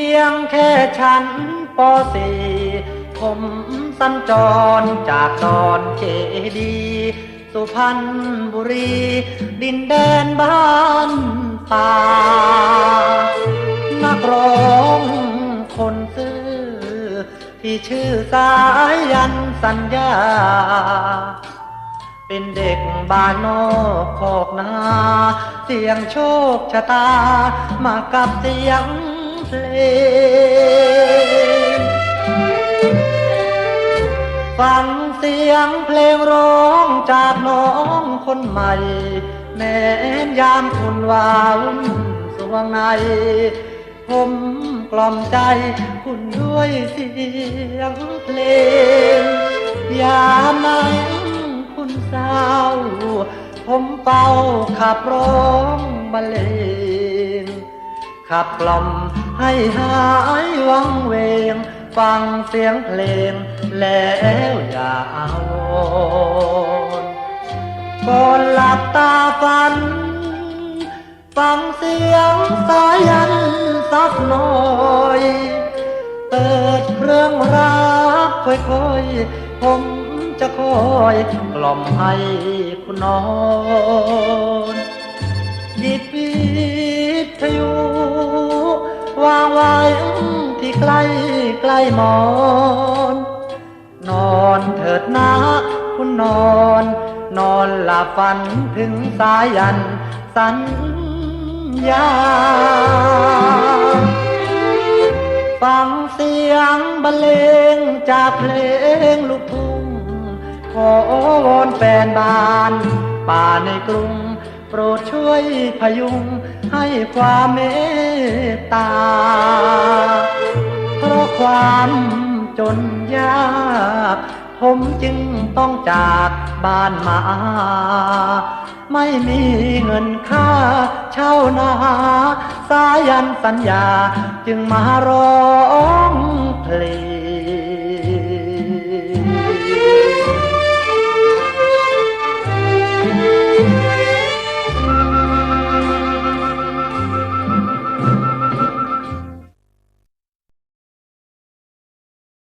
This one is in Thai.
ียงแค่ฉันปสีผมสัญจรจากดอนเจดี สุพรรณบุรี ดินแดนบ้านป่านักร้องคนซื่อที่ชื่อสายันสัญญา เป็นเด็กบ้านนอกคอกนา เสียงโชคชะตา มากับเสียง เพลง ฟังเสียงเพลงร้องจากน้องคนใหม่ แม้นยามคุณวาวุ่นสวงใน ผมกล่อมใจคุณด้วยเสียงเพลง ยามนั้นคุณเศร้าผมเป่าขับร้องบรรเลง ขับกล่อมให้หายวังเวง ฟังเสียงเพลง แล้วอย่าอาวรก่อนหลับตาฝัน ฟังเสียงสายันสักหน่อย เปิดเครื่องรักค่อยๆ ผมจะคอยกล่อมให้คุณนอนหยิบวิทยุ วางไว้ที่ใกล้ใกล้หมอน นอนเถิดนะคุณนอน นอนหลับฝันถึงสายัน สัญญา ฟังเสียงบรรเลงจากเพลงลูกทุ่งขอวอนแฟนบ้าน ป่าในกรุง โปรดช่วยพยุงให้ความเมตตา เพราะความจนยาก ผมจึงต้องจากบ้านมา ไม่มีเงินค่าเช่านา สายันสัญญาจึงมาร้อง